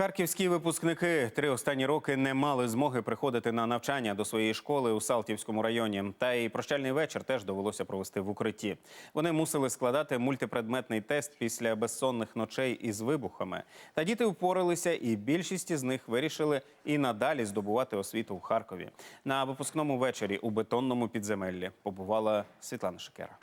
Харківські випускники три останні роки не мали змоги приходити на навчання до своєї школи у Салтівському районі. Та й прощальний вечір теж довелося провести в укритті. Вони мусили складати мультипредметний тест після безсонних ночей із вибухами. Та діти впоралися, і більшість із них вирішили і надалі здобувати освіту в Харкові. На випускному вечорі у бетонному підземеллі побувала Світлана Шикера.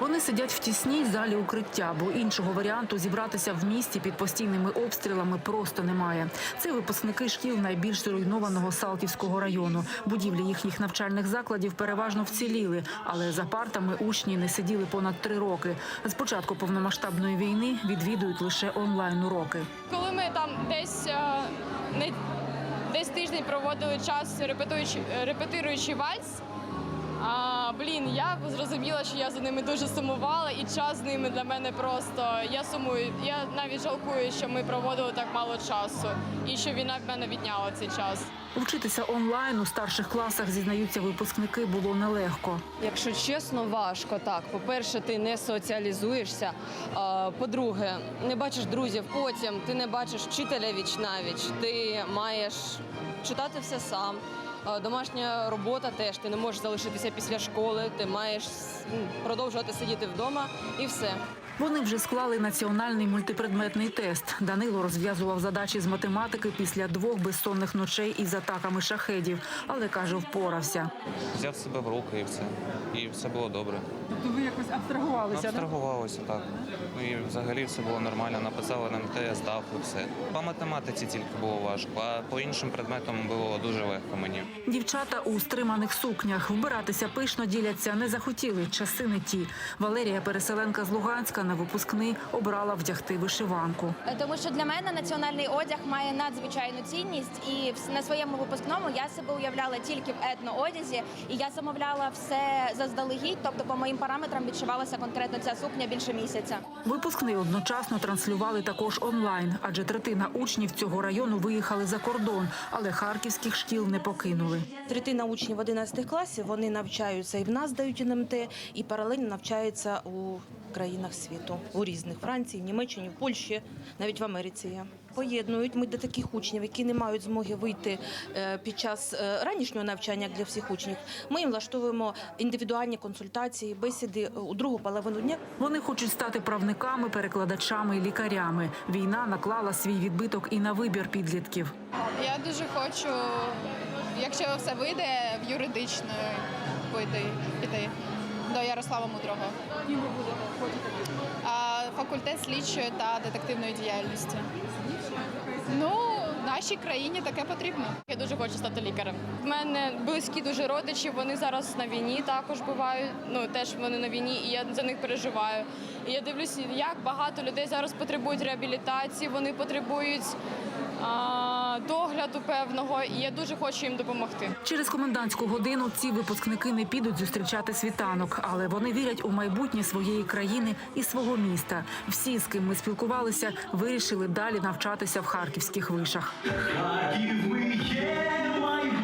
Вони сидять в тісній залі укриття, бо іншого варіанту зібратися в місті під постійними обстрілами просто немає. Це випускники шкіл найбільш зруйнованого Салтівського району. Будівлі їхніх навчальних закладів переважно вціліли, але за партами учні не сиділи понад три роки. З початку повномасштабної війни відвідують лише онлайн уроки. Коли ми там десь е, не десь тиждень проводили час репетуючи, репетируючи вальс. А, блін, я зрозуміла, що я за ними дуже сумувала, і час з ними для мене просто я сумую. Я навіть жалкую, що ми проводили так мало часу, і що війна в мене відняла цей час. Вчитися онлайн у старших класах зізнаються випускники було нелегко. Якщо чесно, важко так. По-перше, ти не соціалізуєшся. По-друге, не бачиш друзів. Потім ти не бачиш вчителя віч навіч. Ти маєш читати все сам. А, Домашня робота теж ти не можеш залишитися після школи. Ти маєш продовжувати сидіти вдома і все. Вони вже склали національний мультипредметний тест. Данило розв'язував задачі з математики після двох безсонних ночей із атаками шахедів, але каже, впорався. взяв себе в руки і все. І все було добре. Тобто ви якось абстрагувалися? Абстрагувалося так. Ну і взагалі все було нормально. Написали на МТ, здав і все. По математиці тільки було важко, а по іншим предметам було дуже легко мені. Дівчата у стриманих сукнях вбиратися пишно діляться не захотіли. Часи не ті. Валерія, переселенка з Луганська, на випускний обрала вдягти вишиванку. Тому що для мене національний одяг має надзвичайну цінність, і на своєму випускному я себе уявляла тільки в етноодязі, і я замовляла все заздалегідь. Тобто, по моїм параметрам відшивалася конкретно ця сукня більше місяця. Випускний одночасно транслювали також онлайн, адже третина учнів цього району виїхали за кордон, але харківських шкіл не покинули. Третина учнів 11 класів вони навчаються і в нас дають НМТ, і паралельно навчаються у країнах світу, у різних Франції, Німеччині, в Польщі, навіть в Америці є. Поєднують ми до таких учнів, які не мають змоги вийти е, під час е, ранішнього навчання як для всіх учнів. Ми їм влаштовуємо індивідуальні консультації, бесіди е, у другу половину дня. Вони хочуть стати правниками, перекладачами і лікарями. Війна наклала свій відбиток і на вибір підлітків. Я дуже хочу, якщо все вийде, в юридичну піти, Ярослава Мудрого. Ким ви будете Факультет слідчої та детективної діяльності. Ну, нашій країні таке потрібно. Я дуже хочу стати лікарем. У мене близькі дуже родичі, вони зараз на війні також бувають. Ну теж вони на війні, і я за них переживаю. І я дивлюся, як багато людей зараз потребують реабілітації, вони потребують догляду певного, і я дуже хочу їм допомогти. Через комендантську годину ці випускники не підуть зустрічати світанок, але вони вірять у майбутнє своєї країни і свого міста. Всі, з ким ми спілкувалися, вирішили далі навчатися в харківських вишах. Харків ми є, майбутнє